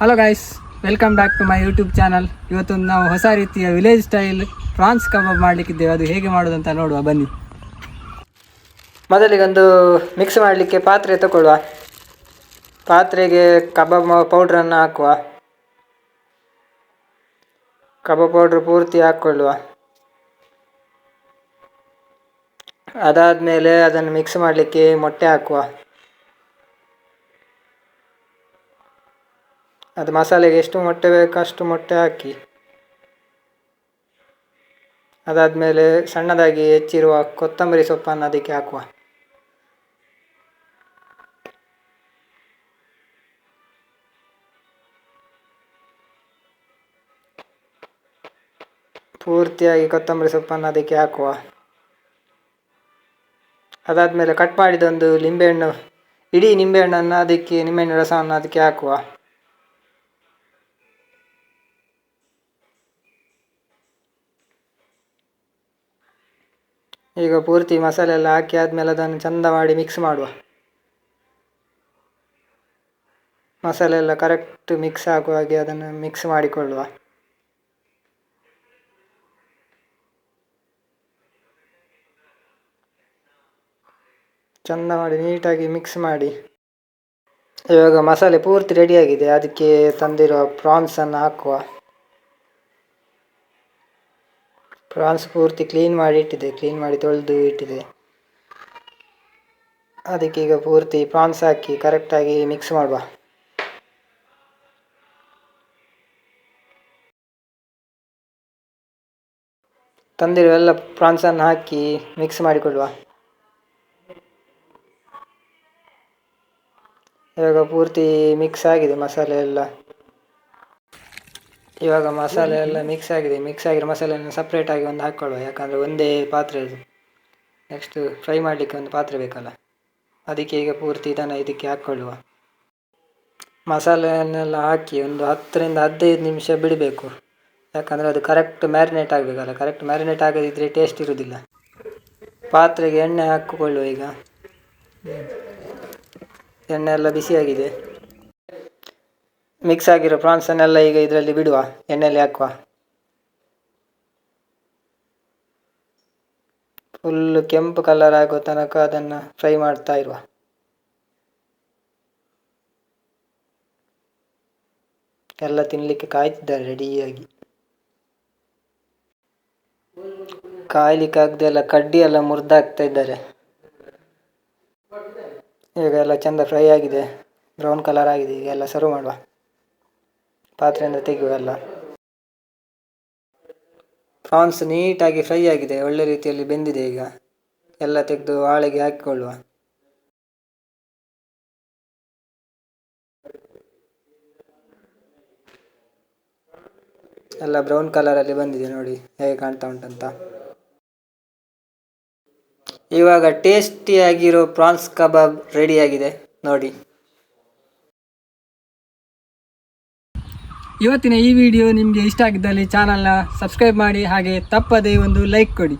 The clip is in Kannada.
Hello guys welcome back to my YouTube channel ಇವತ್ತೊಂದು ನಾವು ಹೊಸ ರೀತಿಯ ವಿಲೇಜ್ ಸ್ಟೈಲ್ ಪ್ರಾನ್ಸ್ ಕಬಾಬ್ ಮಾಡಲಿಕ್ಕಿದ್ದೇವೆ. ಅದು ಹೇಗೆ ಮಾಡೋದಂತ ನೋಡುವ. ಬನ್ನಿ. ಮೊದಲಿಗೊಂದು ಮಿಕ್ಸ್ ಮಾಡಲಿಕ್ಕೆ ಪಾತ್ರೆ ತಗೊಳ್ಳುವ. ಪಾತ್ರೆಗೆ ಕಬಾಬ್ ಪೌಡ್ರನ್ನು ಹಾಕುವ. ಕಬಾಬ್ ಪೌಡ್ರ್ ಪೂರ್ತಿ ಹಾಕ್ಕೊಳ್ಳುವ. ಅದಾದಮೇಲೆ ಅದನ್ನು ಮಿಕ್ಸ್ ಮಾಡಲಿಕ್ಕೆ ಮೊಟ್ಟೆ ಹಾಕುವ. ಅದು ಮಸಾಲೆಗೆ ಎಷ್ಟು ಮೊಟ್ಟೆ ಬೇಕು ಅಷ್ಟು ಮೊಟ್ಟೆ ಹಾಕಿ. ಅದಾದಮೇಲೆ ಸಣ್ಣದಾಗಿ ಹೆಚ್ಚಿರುವ ಕೊತ್ತಂಬರಿ ಸೊಪ್ಪನ್ನು ಅದಕ್ಕೆ ಹಾಕುವ. ಪೂರ್ತಿಯಾಗಿ ಕೊತ್ತಂಬರಿ ಸೊಪ್ಪನ್ನು ಅದಕ್ಕೆ ಹಾಕುವ. ಅದಾದಮೇಲೆ ಕಟ್ ಮಾಡಿದೊಂದು ಲಿಂಬೆಹಣ್ಣು ಇಡೀ ನಿಂಬೆಹಣ್ಣನ್ನು ಅದಕ್ಕೆ ನಿಂಬೆಹಣ್ಣು ರಸವನ್ನು ಅದಕ್ಕೆ ಹಾಕುವ. ಈಗ ಪೂರ್ತಿ ಮಸಾಲೆ ಎಲ್ಲ ಹಾಕಿ ಆದಮೇಲೆ ಅದನ್ನು ಚಂದ ಮಾಡಿ ಮಿಕ್ಸ್ ಮಾಡುವ. ಮಸಾಲೆ ಎಲ್ಲ ಕರೆಕ್ಟ್ ಮಿಕ್ಸ್ ಆಗುವ ಹಾಗೆ ಅದನ್ನು ಮಿಕ್ಸ್ ಮಾಡಿಕೊಳ್ಳುವ. ಚಂದ ಮಾಡಿ ನೀಟಾಗಿ ಮಿಕ್ಸ್ ಮಾಡಿ. ಇವಾಗ ಮಸಾಲೆ ಪೂರ್ತಿ ರೆಡಿಯಾಗಿದೆ ಅದಕ್ಕೆ ತಂದಿರುವ ಪ್ರಾನ್ಸನ್ನು ಹಾಕುವ. ಪ್ರಾನ್ಸ್ ಪೂರ್ತಿ ಕ್ಲೀನ್ ಮಾಡಿ ಇಟ್ಟಿದೆ ಕ್ಲೀನ್ ಮಾಡಿ ತೊಳೆದು ಇಟ್ಟಿದೆ. ಅದಕ್ಕೆ ಈಗ ಪೂರ್ತಿ ಪ್ರಾನ್ಸ್ ಹಾಕಿ ಕರೆಕ್ಟಾಗಿ ಮಿಕ್ಸ್ ಮಾಡುವ. ತಂದಿರುವ ಎಲ್ಲ ಪ್ರಾನ್ಸನ್ನು ಹಾಕಿ ಮಿಕ್ಸ್ ಮಾಡಿಕೊಳ್ಳುವ. ಇವಾಗ ಪೂರ್ತಿ ಮಿಕ್ಸ್ ಆಗಿದೆ ಮಸಾಲೆ ಎಲ್ಲ. ಇವಾಗ ಮಸಾಲೆ ಎಲ್ಲ ಮಿಕ್ಸ್ ಆಗಿದೆ. ಮಿಕ್ಸ್ ಆಗಿರೋ ಮಸಾಲೆಯನ್ನು ಸಪ್ರೇಟಾಗಿ ಒಂದು ಹಾಕ್ಕೊಳ್ಳುವ ಯಾಕಂದರೆ ಒಂದೇ ಪಾತ್ರೆ ಅದು. ನೆಕ್ಸ್ಟ್ ಫ್ರೈ ಮಾಡಲಿಕ್ಕೆ ಒಂದು ಪಾತ್ರೆ ಬೇಕಲ್ಲ. ಅದಕ್ಕೆ ಈಗ ಪೂರ್ತಿ ಇದನ್ನು ಇದಕ್ಕೆ ಹಾಕ್ಕೊಳ್ಳುವ ಮಸಾಲೆಯನ್ನೆಲ್ಲ ಹಾಕಿ ಒಂದು ಹತ್ತರಿಂದ ಹದಿನೈದು ನಿಮಿಷ ಬಿಡಬೇಕು. ಯಾಕಂದರೆ ಅದು ಕರೆಕ್ಟ್ ಮ್ಯಾರಿನೇಟ್ ಆಗಬೇಕಲ್ಲ. ಕರೆಕ್ಟ್ ಮ್ಯಾರಿನೇಟ್ ಆಗದಿದ್ದರೆ ಟೇಸ್ಟ್ ಇರೋದಿಲ್ಲ. ಪಾತ್ರೆಗೆ ಎಣ್ಣೆ ಹಾಕಿಕೊಳ್ಳುವ ಈಗ. ಎಣ್ಣೆ ಎಲ್ಲ ಬಿಸಿಯಾಗಿದೆ. ಮಿಕ್ಸ್ ಆಗಿರೋ ಪ್ರಾನ್ಸನ್ನೆಲ್ಲ ಈಗ ಇದರಲ್ಲಿ ಬಿಡುವ ಎಣ್ಣೆಯಲ್ಲಿ ಹಾಕುವ. ಫುಲ್ಲು ಕೆಂಪು ಕಲರ್ ಆಗೋ ತನಕ ಅದನ್ನು ಫ್ರೈ ಮಾಡ್ತಾ ಇರುವ. ಎಲ್ಲ ತಿನ್ನಲಿಕ್ಕೆ ಕಾಯ್ತಿದ್ದಾರೆ ರೆಡಿಯಾಗಿ ಕಾಯ್ಲಿಕ್ಕೆ ಆಗದೆ ಎಲ್ಲ ಕಡ್ಡಿ ಎಲ್ಲ ಮುರಿದಾಕ್ತಾ ಇದ್ದಾರೆ. ಈಗ ಎಲ್ಲ ಚೆಂದ ಫ್ರೈ ಆಗಿದೆ ಬ್ರೌನ್ ಕಲರ್ ಆಗಿದೆ, ಈಗ ಎಲ್ಲ ಸರ್ವ್ ಮಾಡುವ. ಪಾತ್ರೆಯಿಂದ ತೆಗೆಯುವಲ್ಲ ಪ್ರಾನ್ಸ್ ನೀಟಾಗಿ ಫ್ರೈ ಆಗಿದೆ. ಒಳ್ಳೆ ರೀತಿಯಲ್ಲಿ ಬೆಂದಿದೆ ಈಗ. ಎಲ್ಲ ತೆಗೆದು ಹಾಳೆಗೆ ಹಾಕಿಕೊಳ್ಳುವ. ಎಲ್ಲ ಬ್ರೌನ್ ಕಲರಲ್ಲಿ ಬಂದಿದೆ ನೋಡಿ. ಹೇಗೆ ಕಾಣ್ತಾ ಉಂಟಂತ. ಇವಾಗ ಟೇಸ್ಟಿಯಾಗಿರೋ ಪ್ರಾನ್ಸ್ ಕಬಾಬ್ ರೆಡಿಯಾಗಿದೆ ನೋಡಿ. ಇವತ್ತಿನ ಈ ವಿಡಿಯೋ ನಿಮಗೆ ಇಷ್ಟ ಆಗಿದ್ದಲ್ಲಿ ಚಾನಲ್ನ ಸಬ್ಸ್ಕ್ರೈಬ್ ಮಾಡಿ ಹಾಗೆ ತಪ್ಪದೇ ಒಂದು ಲೈಕ್ ಕೊಡಿ.